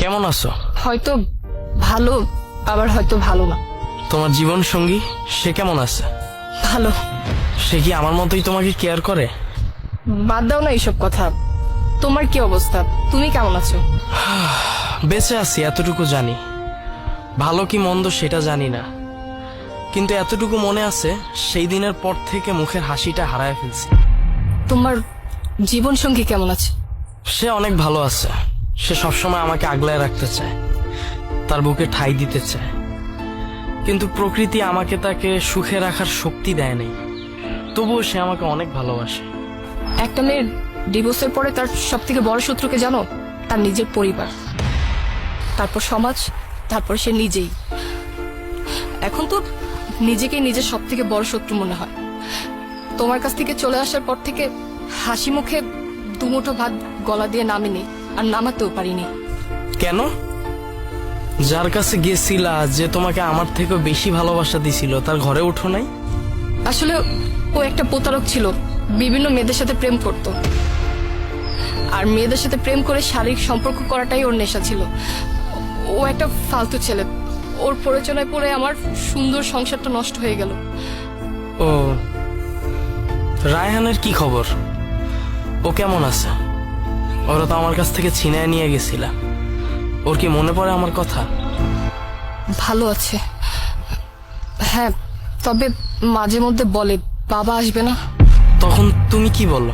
কেমন আছো? হয়তো ভালো আবার হয়তো ভালো না। তোমার জীবন সঙ্গী সে কেমন আছে? ভালো। সে কি আমার মতোই তোমাকে কেয়ার করে? বাদ দাও না এইসব কথা। তোমার কি অবস্থা? তুমি কেমন আছো? বেঁচে আছি এতটুকু জানি। ভালো কি মন্দ সেটা জানি না। কিন্তু এতটুকু মনে আছে সেই দিনের পর থেকে মুখের হাসিটা হারায় ফেলছি। তোমার জীবন সঙ্গী কেমন আছে? সে অনেক ভালো আছে। সে সবসময় আমাকে আগলায় রাখতে চায়, তার বুকে ঠাই দিতে চায়। কিন্তু প্রকৃতি আমাকে তাকে সুখে রাখার শক্তি দেয় নাই, তবুও সে আমাকে অনেক ভালোবাসে। একটা মেয়ের ডিভোর্সের পরে তার সব থেকে বড় শত্রুকে জানো? তার নিজের পরিবার। তারপর সমাজ, তারপর সে নিজেই। এখন তো নিজেকে নিজের সব থেকে বড় শত্রু মনে হয়। তোমার কাছ থেকে চলে আসার পর থেকে হাসি মুখে দুমুঠো ভাত গলা দিয়ে নামেনি। আর নামাতেও পারিনি। কেন? যার কাছে গেছিলা যে তোমাকে আমার থেকে বেশি ভালোবাসা দিছিল তার ঘরে উঠো নাই? আসলে ও একটা প্রতারক ছিল বিভিন্ন মেয়েদের সাথে প্রেম করত। আর মেয়েদের সাথে প্রেম করে শারীরিক সম্পর্ক করাটাই ওর নেশা ছিল। ও একটা ফালতু ছেলে। ওর প্ররোচনায় পড়ে আমার সুন্দর সংসারটা নষ্ট হয়ে গেল। ও রায়হানের কি খবর? ও কেমন আছে? ওরা তো আমার কাছ থেকে ছিনায় নিয়ে গেছিল। ওর কি মনে পড়ে আমার কথা? ভালো আছে। হ্যাঁ তবে মাঝে মধ্যে বলে বাবা আসবে না। তখন তুমি কি বলো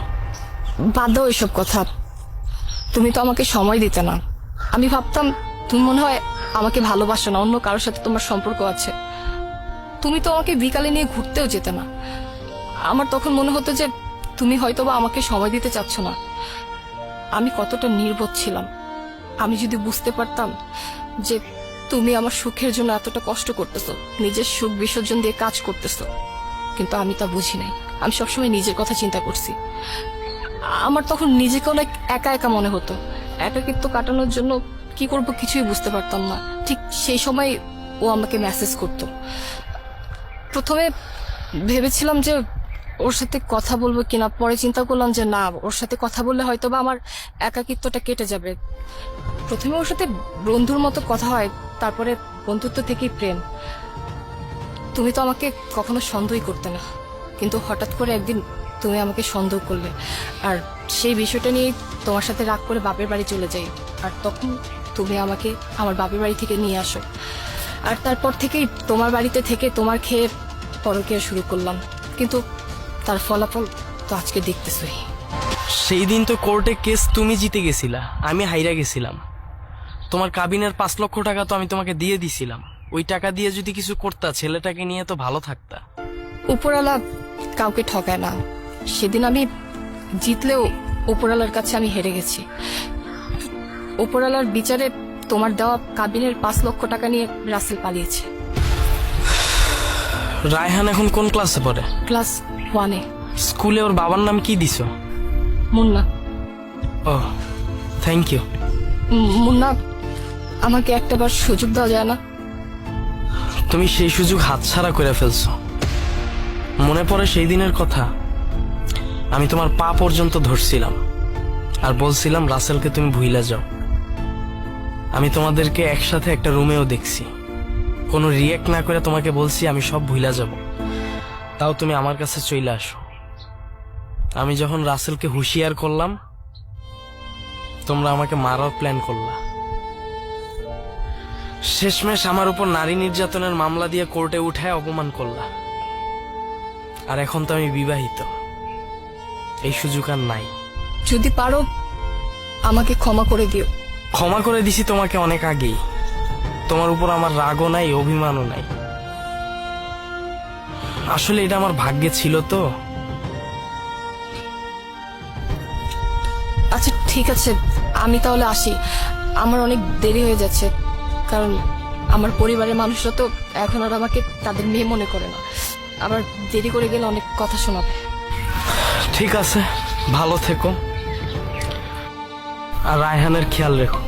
বাদ দাও এসব কথা। তুমি তো আমাকে সময় দিতে না। আমি ভাবতাম তুমি মনে হয় আমাকে ভালোবাসো না অন্য কারোর সাথে তোমার সম্পর্ক আছে। তুমি তো আমাকে বিকালে নিয়ে ঘুরতেও যেতে না। আমার তখন মনে হতো যে তুমি হয়তো বা আমাকে সময় দিতে চাচ্ছ না। আমি কতটা নির্বোধ ছিলাম। আমি যদি বুঝতে পারতাম যে তুমি আমার সুখের জন্য এতটা কষ্ট করতেছো, নিজের সুখ বিসর্জন দিয়ে কাজ করতেছো, কিন্তু আমি তা বুঝি নাই। আমি সবসময় নিজের কথা চিন্তা করছি। আমার তখন নিজেকে অনেক একা একা মনে হতো। একাকিত্ব কাটানোর জন্য কি করব কিছুই বুঝতে পারতাম না। ঠিক সেই সময় ও আমাকে মেসেজ করত। প্রথমে ভেবেছিলাম যে ওর সাথে কথা বলব কিনা? পরে চিন্তা করলাম যে না, ওর সাথে কথা বললে হয়তো বা আমার একাকিত্বটা কেটে যাবে। প্রথমে ওর সাথে বন্ধুর মতো কথা হয়, তারপরে বন্ধুত্ব থেকেই প্রেম। তুমি তো আমাকে কখনো সন্দেহই করতে না। কিন্তু হঠাৎ করে একদিন তুমি আমাকে সন্দেহ করলে। আর সেই বিষয়টা নিয়ে তোমার সাথে রাগ করে বাপের বাড়ি চলে যাই। আর তখন তুমি আমাকে আমার বাপের বাড়ি থেকে নিয়ে আসো। আর তারপর থেকেই তোমার বাড়িতে থেকে তোমার খেয়ে পরকিয়া শুরু করলাম। কিন্তু তার ফলাফল তো আজকে দেখতেছই। সেই দিন তো কোর্টে কেস তুমি জিতে গেছিলা আমি হাইরা গেছিলাম। তোমার কাবিনের পাঁচ লক্ষ টাকা তো আমি তোমাকে দিয়ে দিছিলাম। ওই টাকা দিয়ে যদি কিছু করতা ছেলেটাকে নিয়ে তো ভালো থাকতা। উপরালা কাউকে ঠকায় না। সেদিন আমি জিতলেও উপরালার কাছে আমি হেরে গেছি। উপরালার বিচারে তোমার দেওয়া কাবিনের পাঁচ লক্ষ টাকা নিয়ে রাসেল পালিয়েছে। রায়হান এখন কোন ক্লাসে পড়ে? ক্লাস ওয়ানে স্কুলে ওর বাবার নাম কি দিছো? মুন্না। ও থ্যাংক ইউ মুন্না আমাকে একটাবার সুযোগ দেওয়া যায় না তুমি সেই সুযোগ হাতছাড়া করে ফেলছো। মনে পড়ে সেই দিনের কথা। আমি তোমার পা পর্যন্ত ধরছিলাম। আর বলছিলাম রাসেলকে তুমি ভুইলা যাও। আমি তোমাদেরকে একসাথে একটা রুমেও দেখছি। কোনো রিয়েক্ট না করে তোমাকে বলছি আমি সব ভুইলা যাব। তাও তুমি আমার কাছে চলে আসো। আমি যখন রাসেলকে হুঁশিয়ার করলাম তোমরা আমাকে মারার প্ল্যান করলা। শেষমেশ আমার উপর নারী নির্যাতনের মামলা দিয়ে কোর্টে উঠায় অপমান করলা। আর এখন তো আমি বিবাহিত। এই সুযোগ আর নাই। যদি পারো আমাকে ক্ষমা করে দিও। ক্ষমা করে দিছি তোমাকে অনেক আগেই। তোমার উপর আমার রাগও নাই অভিমানও নাই। আসলে এটা আমার ভাগ্যে ছিল তো। আচ্ছা ঠিক আছে। আমি তাহলে আসি। আমার অনেক দেরি হয়ে যাচ্ছে কারণ আমার পরিবারের মানুষরা তো এখন আর আমাকে তাদের মেয়ে মনে করে না। আবার দেরি করে গেলে অনেক কথা শোনাবে। ঠিক আছে ভালো থেকো। আর রায়হানের খেয়াল রেখো।